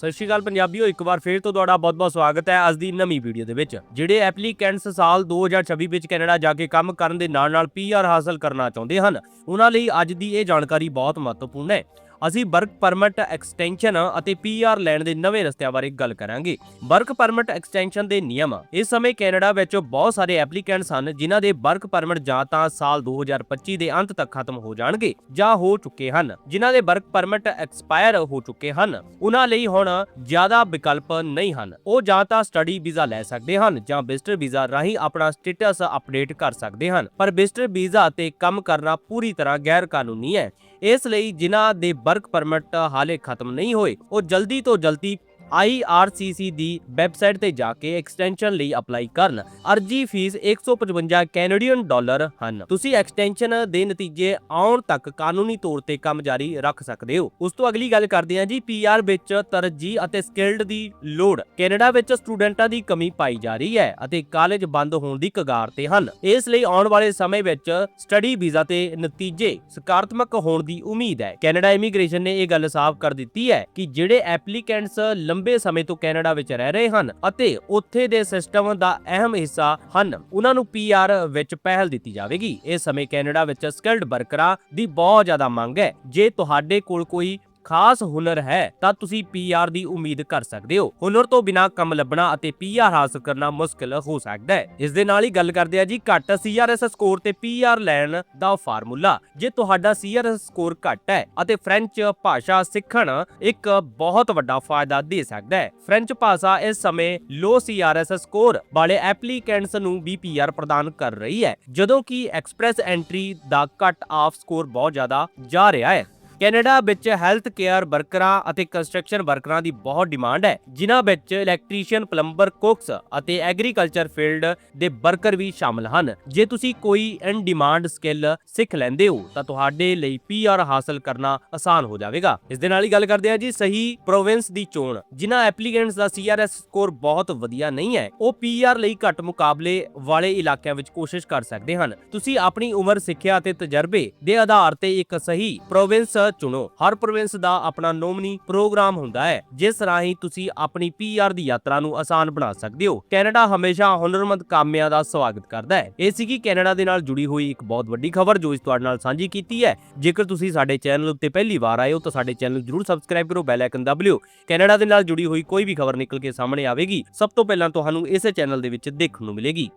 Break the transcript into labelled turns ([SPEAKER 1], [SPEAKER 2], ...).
[SPEAKER 1] ਸਤਿ ਸ਼੍ਰੀ ਅਕਾਲ ਪੰਜਾਬੀਓ, ਇੱਕ ਵਾਰ ਫੇਰ ਤੋਂ ਤੁਹਾਡਾ ਬਹੁਤ-ਬਹੁਤ ਸਵਾਗਤ ਹੈ ਅੱਜ ਦੀ ਨਵੀਂ ਵੀਡੀਓ ਦੇ ਵਿੱਚ। ਜਿਹੜੇ ਐਪਲੀਕੈਂਟਸ ਸਾਲ 2026 ਵਿੱਚ ਕੈਨੇਡਾ ਜਾ ਕੇ ਕੰਮ ਕਰਨ ਦੇ ਨਾਲ-ਨਾਲ ਪੀਆਰ ਹਾਸਲ ਕਰਨਾ ਚਾਹੁੰਦੇ ਹਨ, ਉਹਨਾਂ ਲਈ ਅੱਜ ਦੀ ਇਹ ਜਾਣਕਾਰੀ ਬਹੁਤ ਮਹੱਤਵਪੂਰਨ ਹੈ। ਅਸੀਂ ਵਰਕ ਪਰਮਿਟ ਐਕਸਟੈਂਸ਼ਨ ਅਤੇ ਪੀਆਰ ਲੈਣ ਦੇ ਨਵੇਂ ਰਸਤਿਆਂ ਬਾਰੇ ਗੱਲ ਕਰਾਂਗੇ। ਵਰਕ ਪਰਮਿਟ ਐਕਸਟੈਂਸ਼ਨ ਦੇ ਨਿਯਮ। ਇਸ ਸਮੇਂ ਕੈਨੇਡਾ ਵਿੱਚ ਬਹੁਤ ਸਾਰੇ ਐਪਲੀਕੈਂਟਸ ਹਨ, ਜਿਨ੍ਹਾਂ ਦੇ ਵਰਕ ਪਰਮਿਟ ਜਾਂ ਤਾਂ ਸਾਲ 2025 ਦੇ ਅੰਤ ਤੱਕ ਖਤਮ ਹੋ ਜਾਣਗੇ ਜਾਂ ਹੋ ਚੁੱਕੇ ਹਨ, ਜਿਨ੍ਹਾਂ ਦੇ ਵਰਕ ਪਰਮਿਟ ਐਕਸਪਾਇਰ ਹੋ ਚੁੱਕੇ ਹਨ। ਉਹਨਾਂ ਲਈ ਹੁਣ ਜ਼ਿਆਦਾ ਵਿਕਲਪ ਨਹੀਂ ਹਨ। ਉਹ ਜਾਂ ਤਾਂ ਸਟੱਡੀ ਵੀਜ਼ਾ ਲੈ ਸਕਦੇ ਹਨ ਜਾਂ ਵਿਜ਼ਟਰ ਵੀਜ਼ਾ ਰਾਹੀਂ ਆਪਣਾ ਸਟੇਟਸ ਅਪਡੇਟ ਕਰ ਸਕਦੇ ਹਨ। ਪਰ ਵਿਜ਼ਟਰ ਵੀਜ਼ਾ ਤੇ ਕੰਮ ਕਰਨਾ ਪੂਰੀ ਤਰ੍ਹਾਂ ਗੈਰ ਕਾਨੂੰਨੀ ਹੈ। ਇਸ ਲਈ ਜਿਨ੍ਹਾਂ ਦੇ ਵਰਕ ਪਰਮਿਟ ਹਾਲੇ ਖਤਮ ਨਹੀਂ ਹੋਏ। ਉਹ ਜਲਦੀ ਤੋਂ ਜਲਦੀ IRCC ਦੀ ਵੈਬਸਾਈਟ ਤੇ ਜਾ ਕੇ ਐਕਸਟੈਂਸ਼ਨ ਲਈ ਅਪਲਾਈ ਕਰਨ। ਅਰਜੀ ਫੀਸ 155 ਕੈਨੇਡੀਅਨ ਡਾਲਰ ਹਨ। ਤੁਸੀਂ ਐਕਸਟੈਂਸ਼ਨ ਦੇ ਨਤੀਜੇ ਆਉਣ ਤੱਕ ਕਾਨੂੰਨੀ ਤੌਰ ਤੇ ਕੰਮ ਜਾਰੀ ਰੱਖ ਸਕਦੇ ਹੋ। ਉਸ ਤੋਂ ਅਗਲੀ ਗੱਲ ਕਰਦੇ ਹਾਂ ਜੀ ਪੀਆਰ ਵਿੱਚ ਤਰਜੀਹ ਅਤੇ ਸਕਿਲਡ ਦੀ ਲੋੜ। ਕੈਨੇਡਾ ਵਿੱਚ ਸਟੂਡੈਂਟਾਂ ਦੀ ਕਮੀ ਪਾਈ ਜਾ ਰਹੀ ਹੈ ਅਤੇ ਕਾਲਜ ਬੰਦ ਹੋਣ ਦੀ ਕਗਾਰ ਤੇ ਹਨ। ਇਸ ਲਈ ਆਉਣ ਵਾਲੇ ਸਮੇਂ ਵਿੱਚ ਸਟੱਡੀ ਵੀਜ਼ਾ ਤੇ ਨਤੀਜੇ ਸਕਾਰਾਤਮਕ ਹੋਣ ਦੀ ਉਮੀਦ ਹੈ। ਕੈਨੇਡਾ ਇਮੀਗ੍ਰੇਸ਼ਨ ਨੇ ਇਹ ਗੱਲ ਸਾਫ਼ ਕਰ ਦਿੱਤੀ ਹੈ ਕਿ ਜਿਹੜੇ ਐਪਲੀਕੈਂਟਸ ਲੰਬੇ ਸਮੇਂ ਤੋਂ ਕੈਨੇਡਾ ਵਿੱਚ ਰਹਿ ਰਹੇ ਹਨ ਅਤੇ ਉੱਥੇ ਦੇ ਸਿਸਟਮ ਦਾ ਅਹਿਮ ਹਿੱਸਾ ਹਨ। ਉਹਨਾਂ ਨੂੰ ਪੀਆਰ ਵਿੱਚ ਪਹਿਲ ਦਿੱਤੀ ਜਾਵੇਗੀ। ਇਸ ਸਮੇਂ ਕੈਨੇਡਾ ਵਿੱਚ ਸਕਿਲਡ ਵਰਕਰਾਂ ਦੀ ਬਹੁਤ ਜ਼ਿਆਦਾ ਮੰਗ ਹੈ। ਜੇ ਤੁਹਾਡੇ ਕੋਲ ਕੋਈ ਖਾਸ ਹੁਨਰ ਹੈ, ਤਾਂ ਤੁਸੀਂ ਪੀਆਰ ਦੀ ਉਮੀਦ ਕਰ ਸਕਦੇ ਹੋ। ਹੁਨਰ ਤੋਂ ਬਿਨਾ ਕੰਮ ਲੱਭਣਾ ਅਤੇ ਪੀਆਰ ਹਾਸਲ ਕਰਨਾ ਮੁਸ਼ਕਲ ਹੋ ਸਕਦਾ ਹੈ। ਇਸ ਦੇ ਨਾਲ ਹੀ ਗੱਲ ਕਰਦੇ ਆ ਜੀ, ਘੱਟ ਸੀਆਰਐਸ ਸਕੋਰ ਤੇ ਪੀਆਰ ਲੈਣ ਦਾ ਫਾਰਮੂਲਾ, ਜੇ ਤੁਹਾਡਾ ਸੀਆਰਐਸ ਸਕੋਰ ਘੱਟ ਹੈ ਅਤੇ ਫ੍ਰੈਂਚ ਭਾਸ਼ਾ ਸਿੱਖਣ ਇੱਕ ਬਹੁਤ ਵੱਡਾ ਫਾਇਦਾ ਦੇ ਸਕਦਾ ਹੈ। ਫ੍ਰੈਂਚ ਭਾਸ਼ਾ ਇਸ ਸਮੇਂ ਲੋ ਸੀਆਰਐਸ ਸਕੋਰ ਵਾਲੇ ਐਪਲੀਕੈਂਟਸ ਨੂੰ ਵੀ ਪੀਆਰ ਪ੍ਰਦਾਨ ਕਰ ਰਹੀ ਹੈ, ਜਦੋਂ ਕਿ ਐਕਸਪ੍ਰੈਸ ਐਂਟਰੀ ਦਾ ਕੱਟ ਆਫ ਸਕੋਰ ਬਹੁਤ ਜ਼ਿਆਦਾ ਜਾ ਰਿਹਾ ਹੈ। ਕੈਨੇਡਾ ਵਿੱਚ ਹੈਲਥ ਕੇਅਰ ਵਰਕਰਾਂ ਅਤੇ ਕੰਸਟਰਕਸ਼ਨ ਵਰਕਰਾਂ ਦੀ ਬਹੁਤ ਡਿਮਾਂਡ ਹੈ। ਜਿਨ੍ਹਾਂ ਵਿੱਚ ਇਲੈਕਟ੍ਰੀਸ਼ੀਅਨ, ਪਲੰਬਰ, ਕੁਕਸ ਅਤੇ ਐਗਰੀਕਲਚਰ ਫੀਲਡ ਦੇ ਵਰਕਰ ਵੀ ਸ਼ਾਮਲ ਹਨ। ਜੇ ਤੁਸੀਂ ਕੋਈ ਇਨ ਡਿਮਾਂਡ ਸਕਿੱਲ ਸਿੱਖ ਲੈਂਦੇ ਹੋ, ਤਾਂ ਤੁਹਾਡੇ ਲਈ ਪੀਆਰ ਹਾਸਲ ਕਰਨਾ ਆਸਾਨ ਹੋ ਜਾਵੇਗਾ। ਇਸ ਦੇ ਨਾਲ ਹੀ ਗੱਲ ਕਰਦੇ ਹਾਂ ਜੀ ਸਹੀ ਪ੍ਰੋਵਿੰਸ ਦੀ ਚੋਣ। ਜਿਨ੍ਹਾਂ ਐਪਲੀਕੈਂਟਸ ਦਾ ਸੀਆਰਐਸ ਸਕੋਰ ਬਹੁਤ ਵਧੀਆ ਨਹੀਂ ਹੈ, ਉਹ ਪੀਆਰ ਲਈ ਘੱਟ ਮੁਕਾਬਲੇ ਵਾਲੇ ਇਲਾਕਿਆਂ ਵਿੱਚ ਕੋਸ਼ਿਸ਼ ਕਰ ਸਕਦੇ ਹਨ। ਤੁਸੀਂ ਆਪਣੀ ਉਮਰ, ਸਿੱਖਿਆ ਅਤੇ ਤਜਰਬੇ ਦੇ ਆਧਾਰ ਤੇ ਇੱਕ ਸਹੀ ਪ੍ਰੋਵਿੰਸ ਚੁਣੋ। ਹਰ ਪ੍ਰੋਵਿੰਸ ਦਾ ਆਪਣਾ ਨੋਮਨੀ ਪ੍ਰੋਗਰਾਮ ਹੁੰਦਾ ਹੈ, ਜਿਸ ਰਾਹੀਂ ਤੁਸੀਂ ਆਪਣੀ ਪੀਆਰ ਦੀ ਯਾਤਰਾ ਨੂੰ ਆਸਾਨ ਬਣਾ ਸਕਦੇ ਹੋ। ਕੈਨੇਡਾ ਹਮੇਸ਼ਾ ਹੁਨਰਮੰਦ ਕਾਮਿਆਂ ਦਾ ਸਵਾਗਤ ਕਰਦਾ ਹੈ। ਇਹ ਸੀ ਕੈਨੇਡਾ ਦੇ ਨਾਲ ਜੁੜੀ ਹੋਈ ਇੱਕ ਬਹੁਤ ਵੱਡੀ ਖਬਰ, ਜੋ ਇਸ ਤੁਹਾਡੇ ਨਾਲ ਸਾਂਝੀ ਕੀਤੀ ਹੈ। ਜੇਕਰ ਤੁਸੀਂ ਸਾਡੇ ਚੈਨਲ ਉੱਤੇ ਪਹਿਲੀ ਵਾਰ ਆਏ ਹੋ, ਤਾਂ ਸਾਡੇ ਚੈਨਲ ਨੂੰ ਜਰੂਰ ਸਬਸਕ੍ਰਾਈਬ ਕਰੋ, ਬੈਲ ਆਈਕਨ ਦਬ ਲਿਓ। ਕੈਨੇਡਾ ਦੇ ਨਾਲ ਜੁੜੀ ਹੋਈ ਕੋਈ ਵੀ ਖਬਰ ਨਿਕਲ ਕੇ ਸਾਹਮਣੇ ਆਵੇਗੀ, ਸਭ ਤੋਂ ਪਹਿਲਾਂ ਤੁਹਾਨੂੰ ਇਸੇ ਚੈਨਲ ਦੇ ਵਿੱਚ ਦੇਖਣ ਨੂੰ ਮਿਲੇਗੀ।